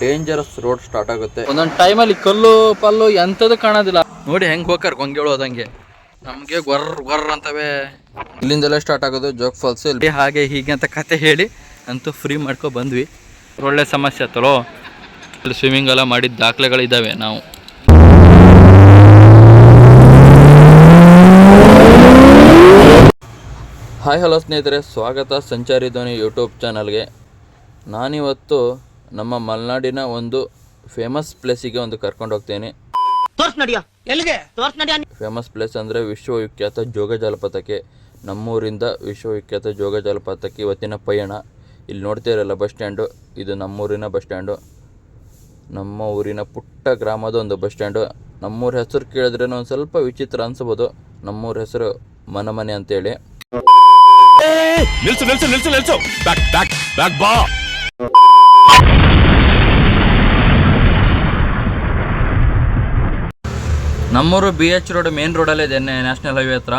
Dangerous road start ಆಗುತ್ತೆ. ಒಂದೊಂದು ಟೈಮಲ್ಲಿ ಕಲ್ಲು ಪಲ್ಲು ಎಂಥದ್ದು ಕಾಣೋದಿಲ್ಲ. ನೋಡಿ ಹೆಂಗೆ ಹೋಗ್ತಾರೆ ಗೊಂಗೇಳೋದಂಗೆ ಹೋದಂಗೆ. ನಮಗೆ ಗೊರ್ ಗೊರ್ ಅಂತವೇ. ಇಲ್ಲಿಂದಲೇ ಸ್ಟಾರ್ಟ್ ಆಗೋದು ಜೋಗ್ ಫಾಲ್ಸ್ ಇಲ್ಲಿ. ಹಾಗೆ ಹೀಗೆ ಅಂತ ಕತೆ ಹೇಳಿ ಅಂತೂ ಫ್ರೀ ಮಾಡ್ಕೊ ಬಂದ್ವಿ. ಒಳ್ಳೆ ಸಮಸ್ಯೆ ತಲೋ. ಇಲ್ಲಿ ಸ್ವಿಮ್ಮಿಂಗ್ ಎಲ್ಲ ಮಾಡಿದ ದಾಖಲೆಗಳಿದ್ದಾವೆ ನಾವು. ಹಾಯ್ ಹಲೋ ಸ್ನೇಹಿತರೆ. ಸ್ವಾಗತ ಸಂಚಾರಿ ಧ್ವನಿ ಯೂಟ್ಯೂಬ್ ಚಾನಲ್ಗೆ. ನಾನಿವತ್ತು ನಮ್ಮ ಮಲೆನಾಡಿನ ಒಂದು ಫೇಮಸ್ ಪ್ಲೇಸಿಗೆ ಒಂದು ಕರ್ಕೊಂಡು ಹೋಗ್ತೇನೆ. ತೋರ್ಸ್ ನಡಿಯ. ಎಲ್ಲಿಗೆ? ತೋರ್ಸ್ ನಡಿಯ ಫೇಮಸ್ ಪ್ಲೇಸ್ ಅಂದ್ರೆ ವಿಶ್ವವಿಖ್ಯಾತ ಜೋಗ ಜಲಪಾತಕ್ಕೆ. ನಮ್ಮೂರಿಂದ ವಿಶ್ವವಿಖ್ಯಾತ ಜೋಗ ಜಲಪಾತಕ್ಕೆ ಇವತ್ತಿನ ಪಯಣ. ಇಲ್ಲಿ ನೋಡ್ತಿರಲ್ಲ ಬಸ್ ಸ್ಟ್ಯಾಂಡು ಇದು ನಮ್ಮೂರಿನ ಬಸ್ ಸ್ಟ್ಯಾಂಡು ನಮ್ಮ ಊರಿನ ಪುಟ್ಟ ಗ್ರಾಮದ ಒಂದು ಬಸ್ ಸ್ಟ್ಯಾಂಡು ನಮ್ಮೂರ ಹೆಸರು ಕೇಳಿದ್ರೆ ಒಂದು ಸ್ವಲ್ಪ ವಿಚಿತ್ರ ಅನ್ಸಬಹುದು ನಮ್ಮೂರ ಹೆಸರು ಮನಮನೆ ಅಂತೇಳಿ. ನಿಲ್ಸು ನಿಲ್ಸು ನಿಲ್ಸು ನಿಲ್ಸು. ಬ್ಯಾಕ್ ಬ್ಯಾಕ್ ಬ್ಯಾಕ್ ಬಾ. ನಮ್ಮೂರು ಬಿ ಎಚ್ ರೋಡ್ ಮೇನ್ ರೋಡಲ್ಲೇ ಇದೆ ನ್ಯಾಷನಲ್ ಹೈವೇ ಹತ್ರ.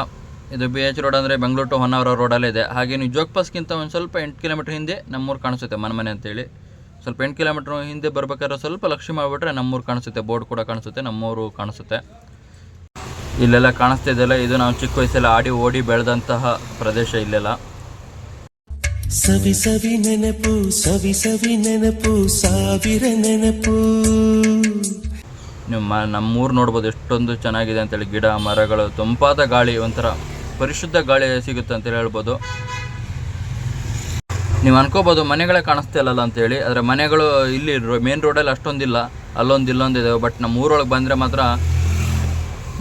ಇದು ಬಿ ಎಚ್ ರೋಡ್ ಅಂದರೆ ಬೆಂಗಳೂರು ಟು ಹೊನ್ನಾವರ ರೋಡಲ್ಲೇ ಇದೆ. ಹಾಗೆ ನೀವು ಜೋಗ್ ಪಾಸ್ಗಿಂತ ಒಂದು ಸ್ವಲ್ಪ ಎಂಟು ಕಿಲೋಮೀಟ್ರ್ ಹಿಂದೆ ನಮ್ಮೂರು ಕಾಣಿಸುತ್ತೆ ಮನಮನೆ ಅಂತೇಳಿ. ಸ್ವಲ್ಪ ಎಂಟು ಕಿಲೋಮೀಟ್ರ್ ಹಿಂದೆ ಬರ್ಬೇಕಾದ್ರೆ ಸ್ವಲ್ಪ ಲಕ್ಷ್ಮಿ ಮಾಡಿಬಿಟ್ರೆ ನಮ್ಮೂರು ಕಾಣಿಸುತ್ತೆ. ಬೋರ್ಡ್ ಕೂಡ ಕಾಣಿಸುತ್ತೆ, ನಮ್ಮೂರು ಕಾಣಿಸುತ್ತೆ. ಇಲ್ಲೆಲ್ಲ ಕಾಣಿಸ್ತಾ ಇದೆಲ್ಲ ಇದು ನಾವು ಚಿಕ್ಕ ವಯಸ್ಸಲ್ಲಿ ಆಡಿ ಓಡಿ ಬೆಳೆದಂತಹ ಪ್ರದೇಶ ಇಲ್ಲೆಲ್ಲ. ಸವಿ ಸವಿ ನೆನಪು, ಸವಿ ಸವಿ ನೆನಪು, ಸಾವಿರ ನೆನಪು. ನೀವು ಮ, ನಮ್ಮೂರು ನೋಡ್ಬೋದು ಎಷ್ಟೊಂದು ಚೆನ್ನಾಗಿದೆ ಅಂತೇಳಿ. ಗಿಡ, ಮರಗಳು, ತಂಪಾದ ಗಾಳಿ, ಒಂಥರ ಪರಿಶುದ್ಧ ಗಾಳಿ ಸಿಗುತ್ತೆ ಅಂತೇಳಿ ಹೇಳ್ಬೋದು. ನೀವು ಅನ್ಕೋಬೋದು ಮನೆಗಳೇ ಕಾಣಿಸ್ತಾ ಇಲ್ಲಲ್ಲ ಅಂತೇಳಿ. ಆದರೆ ಮನೆಗಳು ಇಲ್ಲಿ ಮೇನ್ ರೋಡಲ್ಲಿ ಅಷ್ಟೊಂದಿಲ್ಲ. ಅಲ್ಲೊಂದು ಇಲ್ಲೊಂದಿದೆ ಬಟ್ ನಮ್ಮ ಊರೊಳಗೆ ಬಂದರೆ ಮಾತ್ರ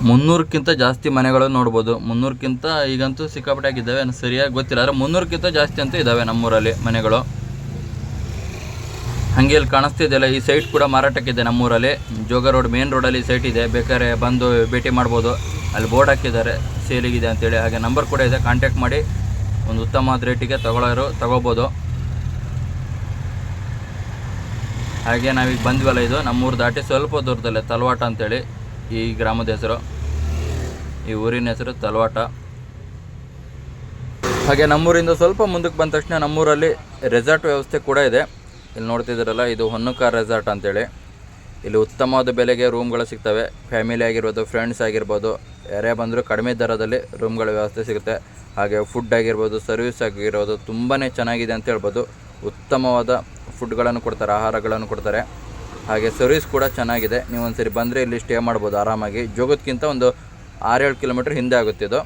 ಮುನ್ನೂರಕ್ಕಿಂತ ಜಾಸ್ತಿ ಮನೆಗಳು ನೋಡ್ಬೋದು. ಮುನ್ನೂರಕ್ಕಿಂತ ಈಗಂತೂ ಸಿಕ್ಕಾಪಟ್ಟೆ ಆಗಿದ್ದಾವೆ. ಸರಿಯಾಗಿ ಗೊತ್ತಿಲ್ಲ. ಆದರೆ ಮುನ್ನೂರಕ್ಕಿಂತ ಜಾಸ್ತಿ ಅಂತೂ ಇದ್ದಾವೆ ನಮ್ಮೂರಲ್ಲಿ ಮನೆಗಳು. ಹಾಗೆ ಇಲ್ಲಿ ಕಾಣಿಸ್ತಿದೆಯಲ್ಲ, ಈ ಸೈಟ್ ಕೂಡ ಮಾರಾಟಕ್ಕಿದೆ ನಮ್ಮೂರಲ್ಲಿ. ಜೋಗ ರೋಡ್ ಮೇನ್ ರೋಡಲ್ಲಿ ಸೈಟ್ ಇದೆ. ಬೇಕಾದ್ರೆ ಬಂದು ಭೇಟಿ ಮಾಡ್ಬೋದು. ಅಲ್ಲಿ ಬೋರ್ಡ್ ಹಾಕಿದ್ದಾರೆ ಸೇಲಿಗಿದೆ ಅಂತೇಳಿ. ಹಾಗೆ ನಂಬರ್ ಕೂಡ ಇದೆ. ಕಾಂಟ್ಯಾಕ್ಟ್ ಮಾಡಿ ಒಂದು ಉತ್ತಮವಾದ ರೇಟಿಗೆ ತಗೊಳ್ಳೋರು, ತಗೋಬೋದು. ಹಾಗೆ ನಾವೀಗ ಬಂದ್ವಲ್ಲ ಇದು. ನಮ್ಮೂರು ದಾಟಿ ಸ್ವಲ್ಪ ದೂರದಲ್ಲೇ ತಲವಾಟ ಅಂತೇಳಿ ಈ ಗ್ರಾಮದ ಹೆಸರು. ಈ ಊರಿನ ಹೆಸರು ತಲವಾಟ. ಹಾಗೆ ನಮ್ಮೂರಿಂದ ಸ್ವಲ್ಪ ಮುಂದಕ್ಕೆ ಬಂದ ತಕ್ಷಣ ನಮ್ಮೂರಲ್ಲಿ ರೆಸಾರ್ಟ್ ವ್ಯವಸ್ಥೆ ಕೂಡ ಇದೆ. ಇಲ್ಲಿ ನೋಡ್ತಿದ್ದೀರಲ್ಲ, ಇದು ಹೊನ್ನುಕಾರ್ ರೆಸಾರ್ಟ್ ಅಂತೇಳಿ. ಇಲ್ಲಿ ಉತ್ತಮವಾದ ಬೆಲೆಗೆ ರೂಮ್ಗಳು ಸಿಗ್ತವೆ. ಫ್ಯಾಮಿಲಿ ಆಗಿರ್ಬೋದು ಫ್ರೆಂಡ್ಸ್ ಆಗಿರ್ಬೋದು, ಯಾರೇ ಬಂದರೂ ಕಡಿಮೆ ದರದಲ್ಲಿ ರೂಮ್ಗಳ ವ್ಯವಸ್ಥೆ ಸಿಗುತ್ತೆ. ಹಾಗೆ ಫುಡ್ ಆಗಿರ್ಬೋದು ಸರ್ವಿಸ್ ಆಗಿರ್ಬೋದು ತುಂಬಾ ಚೆನ್ನಾಗಿದೆ ಅಂತ ಹೇಳ್ಬೋದು. ಉತ್ತಮವಾದ ಫುಡ್ಗಳನ್ನು ಕೊಡ್ತಾರೆ, ಆಹಾರಗಳನ್ನು ಕೊಡ್ತಾರೆ. ಹಾಗೆ ಸರ್ವಿಸ್ ಕೂಡ ಚೆನ್ನಾಗಿದೆ. ನೀವು ಒಂದ್ಸರಿ ಬಂದರೆ ಇಲ್ಲಿ ಸ್ಟೇ ಮಾಡ್ಬೋದು ಆರಾಮಾಗಿ. ಜೋಗದಕ್ಕಿಂತ ಒಂದು ಆರೇಳು ಕಿಲೋಮೀಟ್ರ್ ಹಿಂದೆ ಆಗುತ್ತೆ ಇದು.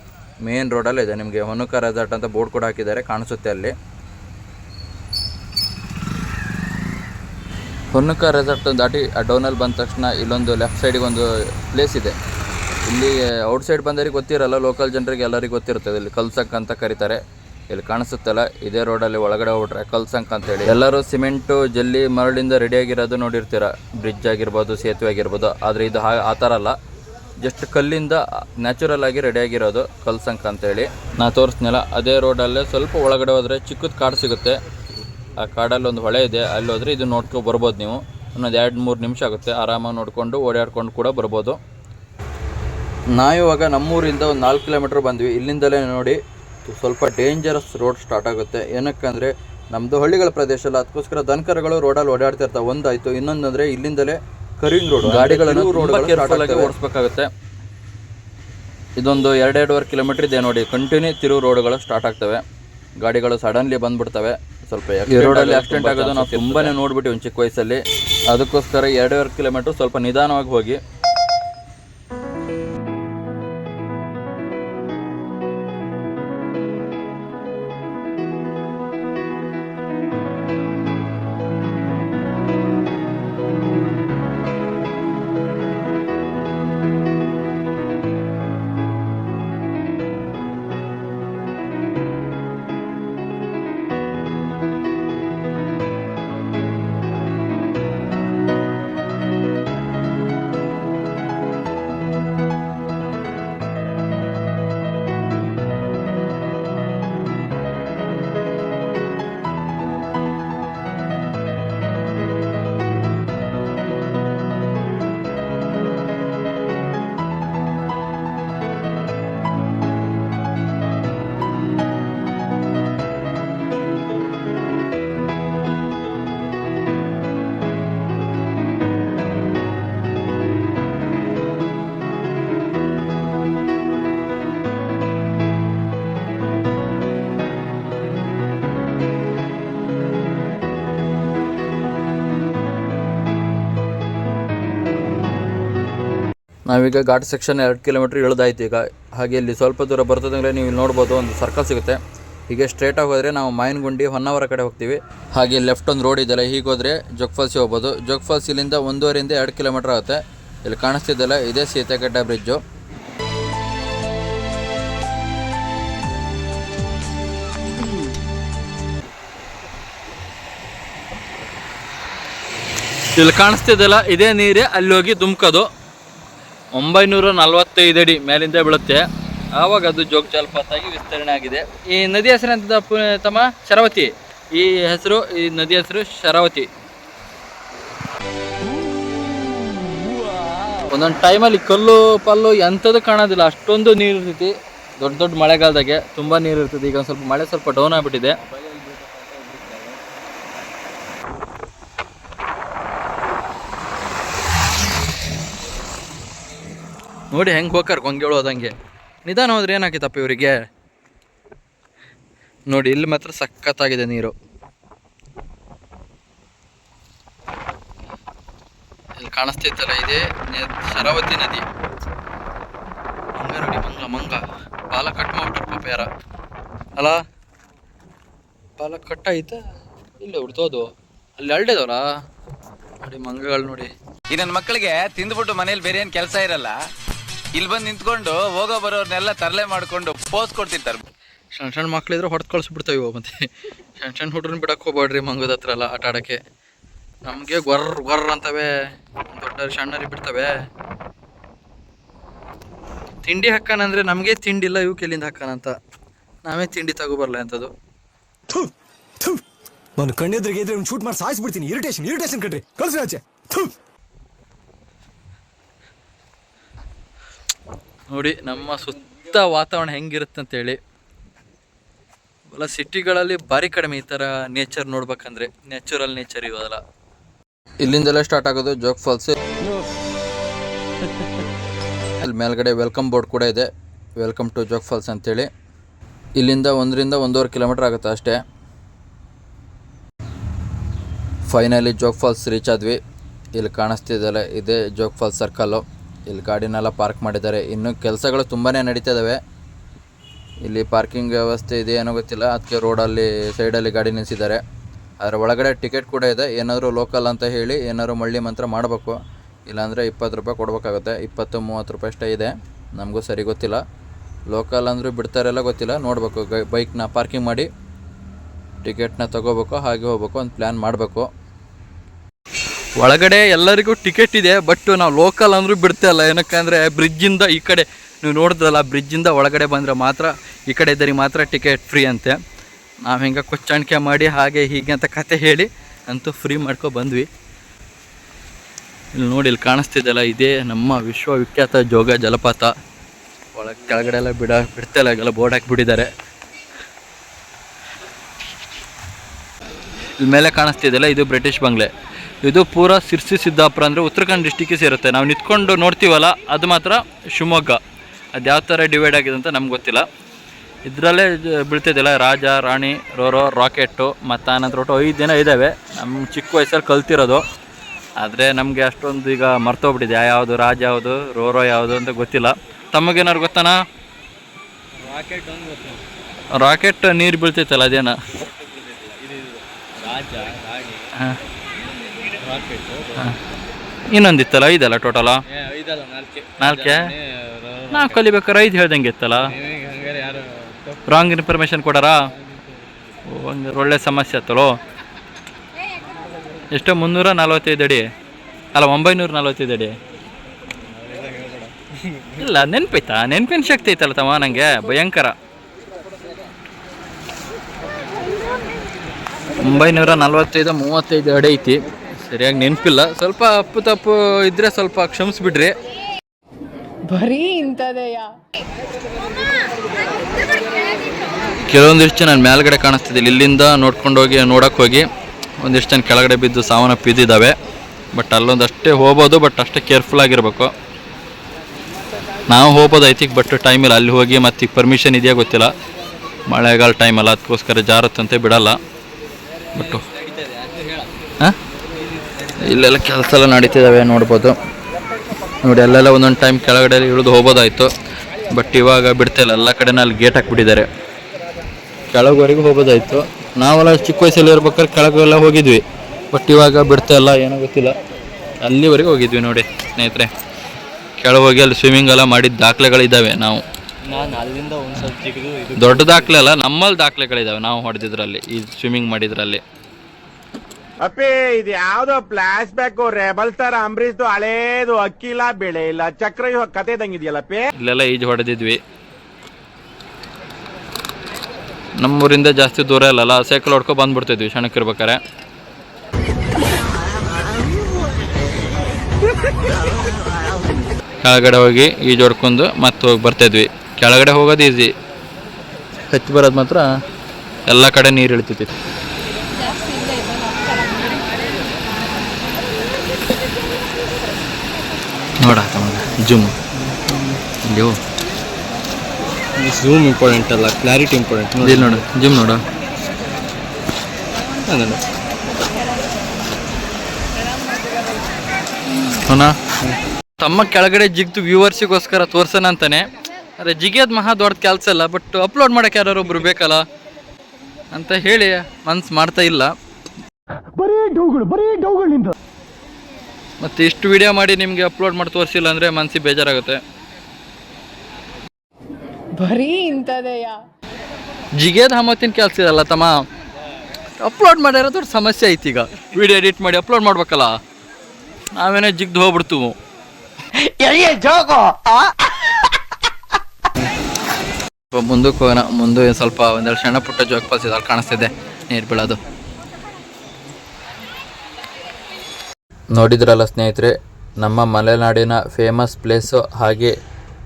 ಮೇನ್ ರೋಡಲ್ಲಿ ಇದೆ. ನಿಮಗೆ ಹೊನ್ನುಕ ರೆಸಾರ್ಟ್ ಅಂತ ಬೋರ್ಡ್ ಕೂಡ ಹಾಕಿದ್ದಾರೆ, ಕಾಣಿಸುತ್ತೆ ಅಲ್ಲಿ. ಹೊನ್ನಕ ರೆಸಾರ್ಟ್ ದಾಟಿ ಡೌನಲ್ಲಿ ಬಂದ ತಕ್ಷಣ ಇಲ್ಲೊಂದು ಲೆಫ್ಟ್ ಸೈಡಿಗೆ ಒಂದು ಪ್ಲೇಸ್ ಇದೆ. ಇಲ್ಲಿ ಔಟ್ ಸೈಡ್ ಬಂದವರಿಗೆ ಗೊತ್ತಿರಲ್ಲ ಲೋಕಲ್ ಜನರಿಗೆ ಎಲ್ಲರಿಗೂ ಗೊತ್ತಿರುತ್ತೆ ಇಲ್ಲಿ ಕಲ್ಸಂಕ್ ಅಂತ ಕರೀತಾರೆ. ಇಲ್ಲಿ ಕಾಣಿಸುತ್ತಲ್ಲ, ಇದೇ ರೋಡಲ್ಲಿ ಒಳಗಡೆ ಹೋಗ್ಬಿಟ್ರೆ ಕಲ್ಸಂಕ್ ಅಂತೇಳಿ ಎಲ್ಲರೂ ಸಿಮೆಂಟು ಜಲ್ಲಿ, ಮರಳಿಂದ ರೆಡಿ ಆಗಿರೋದು ನೋಡಿರ್ತೀರ. ಬ್ರಿಡ್ಜ್ ಆಗಿರ್ಬೋದು, ಸೇತುವೆ ಆಗಿರ್ಬೋದು. ಆದರೆ ಇದು ಆ ಥರ ಅಲ್ಲ. ಜಸ್ಟ್ ಕಲ್ಲಿಂದ ನ್ಯಾಚುರಲ್ ಆಗಿ ರೆಡಿ ರೆಡಿಯಾಗಿರೋದು ಕಲ್ಸಂಕ್ ಅಂತೇಳಿ ನಾ ತೋರಿಸ್ನಲ್ಲ ಅದೇ ರೋಡಲ್ಲೇ ಸ್ವಲ್ಪ ಒಳಗಡೆ ಹೋದರೆ ಚಿಕ್ಕದ ಕಾಡು ಸಿಗುತ್ತೆ. ಆ ಕಾಡಲ್ಲಿ ಒಂದು ಹೊಳೆ ಇದೆ ಅಲ್ಲಿ ಹೋದರೆ ಇದು ನೋಡ್ಕೊ ಬರ್ಬೋದು ನೀವು. ಇನ್ನೊಂದು ಎರಡು ಮೂರು ನಿಮಿಷ ಆಗುತ್ತೆ ಆರಾಮಾಗಿ ನೋಡಿಕೊಂಡು ಓಡಾಡ್ಕೊಂಡು ಕೂಡ ಬರ್ಬೋದು. ನಾವಿವಾಗ ನಮ್ಮೂರಿಂದ ಒಂದು ನಾಲ್ಕು ಕಿಲೋಮೀಟ್ರ್ ಬಂದ್ವಿ. ಇಲ್ಲಿಂದಲೇ ನೋಡಿ ಸ್ವಲ್ಪ ಡೇಂಜರಸ್ ರೋಡ್ ಸ್ಟಾರ್ಟ್ ಆಗುತ್ತೆ. ಏನಕ್ಕಂದರೆ ನಮ್ಮದು ಹಳ್ಳಿಗಳ ಪ್ರದೇಶ ಅಲ್ಲ ಅದಕ್ಕೋಸ್ಕರ ದನಕರಗಳು ರೋಡಲ್ಲಿ ಓಡಾಡ್ತಿರ್ತಾವೆ ಒಂದಾಯಿತು. ಇನ್ನೊಂದಂದರೆ ಇಲ್ಲಿಂದಲೇ ಕರಿಂಗ್ ರೋಡ್ ಗಾಡಿಗಳನ್ನು ರೋಡ್ ಓಡಿಸ್ಬೇಕಾಗುತ್ತೆ. ಇದೊಂದು ಎರಡೆರಡುವರೆ ಕಿಲೋಮೀಟರ್ ಇದೆ ನೋಡಿ. ಕಂಟಿನ್ಯೂ ತಿರುವು ರೋಡ್ಗಳು ಸ್ಟಾರ್ಟ್ ಆಗ್ತವೆ. ಗಾಡಿಗಳು ಸಡನ್ಲಿ ಬಂದ್ಬಿಡ್ತವೆ. ಸ್ವಲ್ಪ ಈ ರೋಡಲ್ಲಿ ಆಕ್ಸಿಡೆಂಟ್ ಆಗೋದು ನಾವು ತುಂಬಾನೇ ನೋಡ್ಬಿಟ್ಟು ಒಂದು ಚಿಕ್ಕ ವಯಸ್ಸಲ್ಲಿ ಅದಕ್ಕೋಸ್ಕರ ಎರಡೂವರೆ ಕಿಲೋಮೀಟರ್ ಸ್ವಲ್ಪ ನಿಧಾನವಾಗಿ ಹೋಗಿ ನಾವೀಗ ಘಾಟ್ ಸೆಕ್ಷನ್ ಎರಡು ಕಿಲೋಮೀಟ್ರ್ ಇಳಿದಾಯ್ತು. ಈಗ ಹಾಗೆ ಇಲ್ಲಿ ಸ್ವಲ್ಪ ದೂರ ಬರ್ತದಂದರೆ ನೀವು ಇಲ್ಲಿ ನೋಡ್ಬೋದು, ಒಂದು ಸರ್ಕಲ್ ಸಿಗುತ್ತೆ. ಹೀಗೆ ಸ್ಟ್ರೇಟಾಗಿ ಹೋದರೆ ನಾವು ಮಾಯನಗುಂಡಿ ಹೊನ್ನಾವರ ಕಡೆ ಹೋಗ್ತೀವಿ. ಹಾಗೆ ಲೆಫ್ಟ್ ಒಂದು ರೋಡ್ ಇದೆಯಲ್ಲ, ಹೀಗೆ ಹೋದರೆ ಜೋಗ್ ಫಾಲ್ಸಿಗೆ ಹೋಗ್ಬೋದು. ಜೋಗ್ ಫಾಲ್ಸ್ ಇಲ್ಲಿಂದ ಒಂದೂವರೆಯಿಂದ ಎರಡು ಕಿಲೋಮೀಟ್ರ್ ಆಗುತ್ತೆ. ಇಲ್ಲಿ ಕಾಣಿಸ್ತಿದ್ದಲ್ಲ ಇದೇ ಸೀತೆಗಡ್ಡ ಬ್ರಿಡ್ಜು ಇಲ್ಲಿ ಕಾಣಿಸ್ತಿದ್ದಲ್ಲ ಇದೇ ನೀರೇ ಅಲ್ಲಿ ಹೋಗಿ ಧುಮ್ಕೋದು. ಒಂಬೈನೂರ ನಲವತ್ತೈದು ಅಡಿ ಮೇಲಿಂದ ಬೀಳುತ್ತೆ. ಆವಾಗ ಅದು ಜೋಗ ಜಲಪಾತ ಆಗಿ ವಿಸ್ತರಣೆ ಆಗಿದೆ. ಈ ನದಿ ಹೆಸರು ಅಂತ ತಮ್ಮ ಶರಾವತಿ? ಈ ಹೆಸರು, ಈ ನದಿ ಹೆಸರು ಶರಾವತಿ. ಒಂದೊಂದು ಟೈಮಲ್ಲಿ ಕಲ್ಲು, ಪಲ್ಲು ಎಂಥದ್ದು ಕಾಣೋದಿಲ್ಲ. ಅಷ್ಟೊಂದು ನೀರು ಇರ್ತೈತಿ ದೊಡ್ಡ ದೊಡ್ಡ ಮಳೆಗಾಲದಾಗೆ ತುಂಬ ನೀರು ಇರ್ತೈತಿ ಈಗ ಒಂದು ಸ್ವಲ್ಪ ಮಳೆ ಸ್ವಲ್ಪ ಡೌನ್ ಆಗಿಬಿಟ್ಟಿದೆ. ನೋಡಿ ಹೆಂಗೆ ಹೋಗಾರ ಗೊಂಗೇಳು ಹೋದಂಗೆ ನಿಧಾನ ಹೋದ್ರೆ ಏನಾಗಿತ್ತಪ್ಪ ಇವರಿಗೆ? ನೋಡಿ, ಇಲ್ಲಿ ಮಾತ್ರ ಸಖತ್ತಾಗಿದೆ ನೀರು. ಇಲ್ಲಿ ಕಾಣಿಸ್ತೈತಲ್ಲ ಇದೆ ಶರಾವತಿ ನದಿ. ಹಂಗ ನೋಡಿ ಮಂಗ ಮಂಗ. ಬಾಲ ಕಟ್ ಮಾಡ್ಬಿಟ್ರು ಪಾಪ ಯಾರ. ಅಲ್ಲ ಬಾಲ ಕಟ್ ಆಯ್ತಾ? ಇಲ್ಲ ಹುಡ್ತೋದು ಅಲ್ಲಿ ಹಳ್ಳಿದವಲ್ಲ ನೋಡಿ, ಮಂಗಗಳು ನೋಡಿ. ಈ ನನ್ನ ಮಕ್ಕಳಿಗೆ ತಿಂದ್ಬಿಟ್ಟು ಮನೇಲಿ ಬೇರೆ ಏನು ಕೆಲಸ ಇರಲ್ಲ. ಇಲ್ಲಿ ಬಂದು ನಿಂತ್ಕೊಂಡು ಹೋಗೋ ಬರೋರ್ನೆಲ್ಲ ತರಲೆ ಮಾಡ್ಕೊಂಡು ಪೋಸ್ ಕೊಡ್ತಿರ್ತಾರೆ. ಸಣ್ಣ ಸಣ್ಣ ಮಕ್ಳಿದ್ರೆ ಹೊಡೆದು ಕಳಿಸ್ಬಿಡ್ತಾವೆ ಇವಾಗ ಮತ್ತೆ. ಸಣ್ಣ ಸಣ್ಣ ಹುಡ್ರನ್ನ ಬಿಡಕ್ಕೆ ಹೋಗ್ಬೇಡ್ರಿ ಮಂಗದ ಹತ್ರ ಎಲ್ಲ ಆಟ ಆಡೋಕ್ಕೆ. ನಮಗೆ ಗೊರ್ರ ಗೊರ್ರ ಅಂತವೆ. ದೊಡ್ಡ ಸಣ್ಣರಿ ಬಿಡ್ತವೆ. ತಿಂಡಿ ಹಾಕಾನಂದ್ರೆ ನಮಗೆ ತಿಂಡಿ ಇಲ್ಲ ಇವು ಕೆಲ್ಲಿಂದ ಹಾಕಾನಂತ ನಾವೇ ತಿಂಡಿ ತಗೋಬರ್ಲ ಅಂತದು ನಾನು ಕಣ್ಣೆದ್ರಿಗೆ ಇದ್ರೆ ಒಂದು ಶೂಟ್ ಮಾಡಿ ಸಾಯಿಸ್ಬಿಡ್ತೀನಿ. ಇರಿಟೇಷನ್ ಇರಿಟೇಷನ್ ಕಟ್ರಿ ಕಳ್ಸಿ ಆಚೆ. ನೋಡಿ, ನಮ್ಮ ಸುತ್ತ ವಾತಾವರಣ ಹೆಂಗಿರುತ್ತೆ ಅಂತೇಳಿ. ಎಲ್ಲ ಸಿಟಿಗಳಲ್ಲಿ ಭಾರಿ ಕಡಿಮೆ ಈ ಥರ ನೇಚರ್ ನೋಡ್ಬೇಕಂದ್ರೆ. ನ್ಯಾಚುರಲ್ ನೇಚರ್ ಇವಾಗಲ್ಲ. ಇಲ್ಲಿಂದಲೇ ಸ್ಟಾರ್ಟ್ ಆಗೋದು ಜೋಗ್ ಫಾಲ್ಸ್ ಅಲ್ಲಿ ಮೇಲ್ಗಡೆ ವೆಲ್ಕಮ್ ಬೋರ್ಡ್ ಕೂಡ ಇದೆ. ವೆಲ್ಕಮ್ ಟು ಜೋಗ್ ಫಾಲ್ಸ್ ಅಂತೇಳಿ. ಇಲ್ಲಿಂದ ಒಂದರಿಂದ ಒಂದೂವರೆ ಕಿಲೋಮೀಟ್ರ್ ಆಗುತ್ತೆ ಅಷ್ಟೇ. ಫೈನಲಿ ಜೋಗ್ ಫಾಲ್ಸ್ ರೀಚ್ ಆದ್ವಿ. ಇಲ್ಲಿ ಕಾಣಿಸ್ತಿದ್ದಲ್ಲ ಇದೇ ಜೋಗ್ ಫಾಲ್ಸ್ ಸರ್ಕಲ್ಲು ಇಲ್ಲಿ ಗಾಡಿನೆಲ್ಲ ಪಾರ್ಕ್ ಮಾಡಿದ್ದಾರೆ. ಇನ್ನು ಕೆಲಸಗಳು ತುಂಬಾ ನಡೀತಾ ಇಲ್ಲಿ ಪಾರ್ಕಿಂಗ್ ವ್ಯವಸ್ಥೆ ಇದೆ ಏನೋ ಗೊತ್ತಿಲ್ಲ. ಅದಕ್ಕೆ ರೋಡಲ್ಲಿ ಸೈಡಲ್ಲಿ ಗಾಡಿ ನಿಲ್ಲಿಸಿದ್ದಾರೆ ಅದರ ಒಳಗಡೆ ಟಿಕೆಟ್ ಕೂಡ ಇದೆ. ಏನಾದರೂ ಲೋಕಲ್ ಅಂತ ಹೇಳಿ ಏನಾದರೂ ಮಳ್ಳಿ ಮಂತ್ರ ಮಾಡಬೇಕು. ಇಲ್ಲಾಂದರೆ ಇಪ್ಪತ್ತು ರೂಪಾಯಿ ಕೊಡಬೇಕಾಗುತ್ತೆ. ಇಪ್ಪತ್ತು, ಮೂವತ್ತು ರೂಪಾಯಿ ಅಷ್ಟೇ ಇದೆ. ನಮಗೂ ಸರಿ ಗೊತ್ತಿಲ್ಲ. ಲೋಕಲ್ ಅಂದರೂ ಬಿಡ್ತಾರೆಲ್ಲ ಗೊತ್ತಿಲ್ಲ. ನೋಡಬೇಕು. ಬೈಕ್ನ ಪಾರ್ಕಿಂಗ್ ಮಾಡಿ ಟಿಕೆಟ್ನ ತಗೋಬೇಕು, ಹಾಗೆ ಹೋಗ್ಬೇಕು ಒಂದು ಪ್ಲ್ಯಾನ್ ಮಾಡಬೇಕು. ಒಳಗಡೆ ಎಲ್ಲರಿಗೂ ಟಿಕೆಟ್ ಇದೆ ಬಟ್ ನಾವು ಲೋಕಲ್ ಅಂದರೂ ಬಿಡ್ತಾ ಇಲ್ಲ ಏನಕ್ಕಂದರೆ ಬ್ರಿಡ್ಜಿಂದ ಈ ಕಡೆ, ನೀವು ನೋಡಿದ್ರಲ್ಲ ಬ್ರಿಡ್ಜಿಂದ ಒಳಗಡೆ ಬಂದರೆ ಮಾತ್ರ ಈ ಕಡೆ ಇದ್ದರಿಗೆ ಮಾತ್ರ ಟಿಕೆಟ್ ಫ್ರೀ ಅಂತೆ. ನಾವು ಹಿಂಗೆ ಕೊಚ್ಚಾಣಿಕೆ ಮಾಡಿ, ಹಾಗೆ ಹೀಗೆ ಅಂತ ಕತೆ ಹೇಳಿ ಅಂತೂ ಫ್ರೀ ಮಾಡ್ಕೊ ಬಂದ್ವಿ. ಇಲ್ಲಿ ನೋಡಿ, ಇಲ್ಲಿ ಕಾಣಿಸ್ತಿದ್ದಲ್ಲ ಇದೇ ನಮ್ಮ ವಿಶ್ವವಿಖ್ಯಾತ ಜೋಗ ಜಲಪಾತ. ಒಳಗೆ ಕೆಳಗಡೆ ಎಲ್ಲ ಬಿಡ, ಬಿಡ್ತಾ ಈಗೆಲ್ಲ ಬೋರ್ಡ್ ಹಾಕಿಬಿಟ್ಟಿದ್ದಾರೆ. ಇಲ್ಲಿ ಮೇಲೆ ಕಾಣಿಸ್ತಿದ್ದಲ್ಲ ಇದು ಬ್ರಿಟಿಷ್ ಬಂಗ್ಲೆ. ಇದು ಪೂರ ಸಿರ್ಸಿ ಸಿದ್ದಾಪುರ ಅಂದರೆ ಉತ್ತರ ಕನ್ನಡ ಡಿಸ್ಟಿಕ್ಕಿಗೆ ಸೇರುತ್ತೆ. ನಾವು ನಿಂತ್ಕೊಂಡು ನೋಡ್ತೀವಲ್ಲ ಅದು ಮಾತ್ರ ಶಿವಮೊಗ್ಗ. ಅದು ಯಾವ ಥರ ಡಿವೈಡ್ ಆಗಿದೆ ಅಂತ ನಮ್ಗೆ ಗೊತ್ತಿಲ್ಲ. ಇದರಲ್ಲೇ ಬೀಳ್ತಿದ್ದಿಲ್ಲ ರಾಜ ರಾಣಿ ರೋರೋ ರಾಕೆಟ್ಟು ಮತ್ತು ಆನಂತರ ಒಟ್ಟು ಐದು ಜನ ಇದ್ದಾವೆ ನಮ್ಮ ಚಿಕ್ಕ ವಯಸ್ಸಲ್ಲಿ ಕಲ್ತಿರೋದು. ಆದರೆ ನಮಗೆ ಅಷ್ಟೊಂದು ಈಗ ಮರ್ತೋಗ್ಬಿಟ್ಟಿದೆ ಯಾವುದು ರಾಜ ಯಾವುದು ರೋರೋ ಯಾವುದು ಅಂತ ಗೊತ್ತಿಲ್ಲ. ತಮಗೇನಾರು ಗೊತ್ತಾನ? ರಾಕೆಟ್ ರಾಕೆಟ್ ನೀರು ಬೀಳ್ತೈತಲ್ಲ ಅದೇನ? ಹಾಂ. ಇನ್ನೊಂದಿತ್ತಲ್ಲ ಐದಲ್ಲ ಟೋಟಲ ನಾಲ್ಕೆ. ನಾವು ಕಲಿಬೇಕಾರೆ ಐದು ಹೇಳ್ದಂಗೆ ಇತ್ತಲ್ಲ? ರಾಂಗ್ ಇನ್ಫಾರ್ಮೇಶನ್ ಕೊಡಾರಾ? ಒಂದು ಒಳ್ಳೆ ಸಮಸ್ಯೆ ಆತಲೋ ಎಷ್ಟೋ ಮುನ್ನೂರ ನಲ್ವತ್ತೈದು ಅಡಿ. ಅಲ್ಲ ಒಂಬೈನೂರ ನಲ್ವತ್ತೈದು ಅಡಿ. ಇಲ್ಲ ನೆನ್ಪೈತಾ ನೆನಪಿನ ಶಕ್ತಿ ಐತಲ್ಲ ತಮ್ಮ ನನಗೆ ಭಯಂಕರ. ಒಂಬೈನೂರ ನಲ್ವತ್ತೈದು ಮೂವತ್ತೈದು ಅಡಿ ಐತಿ. ಸರಿಯಾಗಿ ನೆನಪಿಲ್ಲ. ಸ್ವಲ್ಪ ಅಪ್ಪು ತಪ್ಪು ಇದ್ರೆ ಸ್ವಲ್ಪ ಕ್ಷಮಿಸ್ಬಿಡ್ರಿ. ಬರೀ ಇಂಥದೆಯಾ? ಕೆಲವೊಂದಿಷ್ಟು ಜನ ಮೇಲ್ಗಡೆ ಕಾಣಿಸ್ತಿದ್ದಿಲ್ಲ ಇಲ್ಲಿಂದ ನೋಡ್ಕೊಂಡು ಹೋಗಿ ನೋಡಕ್ಕೆ ಹೋಗಿ. ಒಂದಿಷ್ಟು ಜನ ಕೆಳಗಡೆ ಬಿದ್ದು ಸಾವನ್ನಪ್ಪಿದ್ದಾವೆ ಬಟ್ ಅಲ್ಲೊಂದಷ್ಟೇ ಹೋಗ್ಬೋದು ಬಟ್ ಅಷ್ಟೇ ಕೇರ್ಫುಲ್ ಆಗಿರಬೇಕು. ನಾವು ಹೋಗ್ಬೋದು ಐತಿಕ್ ಬಟ್ ಟೈಮ್ ಇಲ್ಲ. ಅಲ್ಲಿ ಹೋಗಿ ಮತ್ತೆ ಪರ್ಮಿಷನ್ ಇದೆಯಾ ಗೊತ್ತಿಲ್ಲ. ಮಳೆಗಾಲ ಟೈಮಲ್ಲ ಅಲ್ಲ. ಅದಕ್ಕೋಸ್ಕರ ಜಾರತ್ತಂತೆ ಬಿಡಲ್ಲ. ಬಟ್ ಹಾಂ? ಇಲ್ಲೆಲ್ಲ ಕೆಲಸ ಎಲ್ಲ ನಡೀತಿದ್ದಾವೆ ನೋಡ್ಬೋದು. ನೋಡಿ ಅಲ್ಲೆಲ್ಲ ಒಂದೊಂದು ಟೈಮ್ ಕೆಳಗಡೆ ಇಳಿದು ಹೋಗೋದಾಯಿತು ಬಟ್ ಇವಾಗ ಬಿಡ್ತಾಯಿಲ್ಲ ಎಲ್ಲ ಕಡೆನ ಅಲ್ಲಿ ಗೇಟ್ ಹಾಕ್ಬಿಟ್ಟಿದ್ದಾರೆ. ಕೆಳಗವರೆಗೂ ಹೋಗೋದಾಯಿತು ನಾವೆಲ್ಲ ಚಿಕ್ಕ ವಯಸ್ಸಲ್ಲಿ ಇರ್ಬೇಕಾದ್ರೆ ಕೆಳಗೆಲ್ಲ ಹೋಗಿದ್ವಿ. ಬಟ್ ಇವಾಗ ಬಿಡ್ತಾ ಇಲ್ಲ. ಏನೋ ಗೊತ್ತಿಲ್ಲ. ಅಲ್ಲಿವರೆಗೂ ಹೋಗಿದ್ವಿ ನೋಡಿ ಸ್ನೇಹಿತರೆ. ಕೆಳಗೆ ಹೋಗಿ ಅಲ್ಲಿ ಸ್ವಿಮ್ಮಿಂಗ್ ಎಲ್ಲ ಮಾಡಿದ ದಾಖಲೆಗಳಿದ್ದಾವೆ ನಾವು. ದೊಡ್ಡ ದಾಖಲೆ ಅಲ್ಲ ನಮ್ಮಲ್ಲಿ ದಾಖಲೆಗಳಿದ್ದಾವೆ ನಾವು ಹೊಡೆದಿದ್ರಲ್ಲಿ ಈ ಸ್ವಿಮ್ಮಿಂಗ್ ಮಾಡಿದ್ರಲ್ಲಿ. ಅಪ್ಪಿ ಇದು ಯಾವ್ದೋ ಫ್ಲಾಶ್ ಬ್ಯಾಕ್ ರೆಬಲ್ ತರ ಅಂಬರೀಶ್ ಹಳೇದು ಅಕ್ಕಿಲ್ಲ ಬೆಳೆ ಇಲ್ಲ. ಚಕ್ರ ಇವಾಗ ಕತೆ ಇದಂಗಿದೆಯಲ್ಲಪ್ಪಿ ಇಲ್ಲೆಲ್ಲ ಈಜು ಹೊಡೆದಿದ್ವಿ. ನಮ್ಮೂರಿಂದ ಜಾಸ್ತಿ ದೂರ ಇಲ್ಲಲ್ಲ ಸೈಕಲ್ ಹೊಡ್ಕೊ ಬಂದ್ಬಿಡ್ತಿದ್ವಿ ಸಣ್ಣಕ್ಕಿರ್ಬೇಕಾರೆ ಕೆಳಗಡೆ ಹೋಗಿ ಈಜು ಹೊಡ್ಕೊಂಡು ಮತ್ತೆ ಹೋಗಿ ಬರ್ತಿದ್ವಿ. ಕೆಳಗಡೆ ಹೋಗೋದು ಈಸಿ ಹಚ್ಚಿ ಬರೋದು ಮಾತ್ರ ಎಲ್ಲ ಕಡೆ ನೀರು ಇಳಿತೈತಿ ನೋಡ ಜೂಮ್ ಇಲ್ಲೋ ಜೂಮ್ ಇಂಪಾರ್ಟೆಂಟ್ ಅಲ್ಲ ಕ್ಲಾರಿಟಿ ಇಂಪಾರ್ಟೆಂಟ್ ಇಲ್ಲಿ ನೋಡು. ಜಿಮ್ ನೋಡು. ಅವನ ತಮ್ಮ ಕೆಳಗಡೆ ಜಿಗ್ದು ವ್ಯೂವರ್ಸಿಗೋಸ್ಕರ ತೋರ್ಸೋಣ ಅಂತಾನೆ. ಅದೇ ಜಿಗಿಯೋದು ಮಹಾ ದೊಡ್ಡ ಕೆಲಸ ಅಲ್ಲ ಬಟ್ ಅಪ್ಲೋಡ್ ಮಾಡಕ್ಕೆ ಯಾರು ಒಬ್ರು ಬೇಕಲ್ಲ? ಅಂತ ಹೇಳಿ ಮನ್ಸು ಮಾಡ್ತಾ ಇಲ್ಲ. ಮತ್ತೆ ಇಷ್ಟು ವಿಡಿಯೋ ಮಾಡಿ ನಿಮಗೆ ಅಪ್ಲೋಡ್ ಮಾಡಿ ತೋರಿಸಿಲ್ಲ ಅಂದರೆ ಮನ್ಸಿಗೆ ಬೇಜಾರಾಗುತ್ತೆ. ಬರೀ ಇಂಥದೆಯಾ? ಜಿಗೇದ್ ಹಮ್ಮತ್ತಿನ ಕೆಲಸ ಇದಲ್ಲ ತಮ್ಮ. ಅಪ್ಲೋಡ್ ಮಾಡ್ಯಾರ ದೊಡ್ಡ ಸಮಸ್ಯೆ ಐತಿ ಈಗ. ವಿಡಿಯೋ ಎಡಿಟ್ ಮಾಡಿ ಅಪ್ಲೋಡ್ ಮಾಡ್ಬೇಕಲ್ಲ. ನಾವೇನೋ ಜಿಗ್ದು ಹೋಗ್ಬಿಡ್ತು. ಮುಂದಕ್ಕೆ ಹೋಗೋಣ. ಮುಂದೆ ಸ್ವಲ್ಪ ಒಂದೆರಡು ಸಣ್ಣ ಪುಟ್ಟ ಜೋಗ ಪಾಸ್ ಕಾಣಿಸ್ತಿದೆ. ನೀರು ಬೀಳೋದು. ನೋಡಿದ್ರಲ್ಲ ಸ್ನೇಹಿತರೆ, ನಮ್ಮ ಮಲೆನಾಡಿನ ಫೇಮಸ್ ಪ್ಲೇಸು ಹಾಗೆ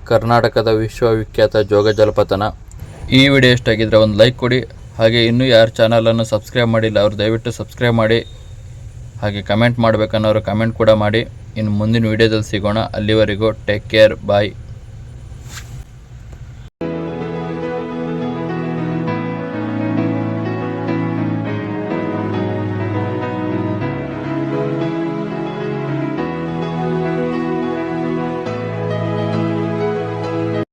ಕರ್ನಾಟಕದ ವಿಶ್ವವಿಖ್ಯಾತ ಜೋಗ ಜಲಪಾತನ. ಈ ವಿಡಿಯೋ ಇಷ್ಟ ಆಗಿದ್ರೆ ಒಂದು ಲೈಕ್ ಕೊಡಿ, ಹಾಗೆ ಇನ್ನೂ ಯಾರು ಚಾನಲನ್ನು ಸಬ್ಸ್ಕ್ರೈಬ್ ಮಾಡಿಲ್ಲ ಅವರು ದಯವಿಟ್ಟು ಸಬ್ಸ್ಕ್ರೈಬ್ ಮಾಡಿ, ಹಾಗೆ ಕಮೆಂಟ್ ಮಾಡಬೇಕನ್ನೋರು ಕಮೆಂಟ್ ಕೂಡ ಮಾಡಿ. ಇನ್ನು ಮುಂದಿನ ವಿಡಿಯೋದಲ್ಲಿ ಸಿಗೋಣ. ಅಲ್ಲಿವರೆಗೂ ಟೇಕ್ ಕೇರ್ ಬಾಯ್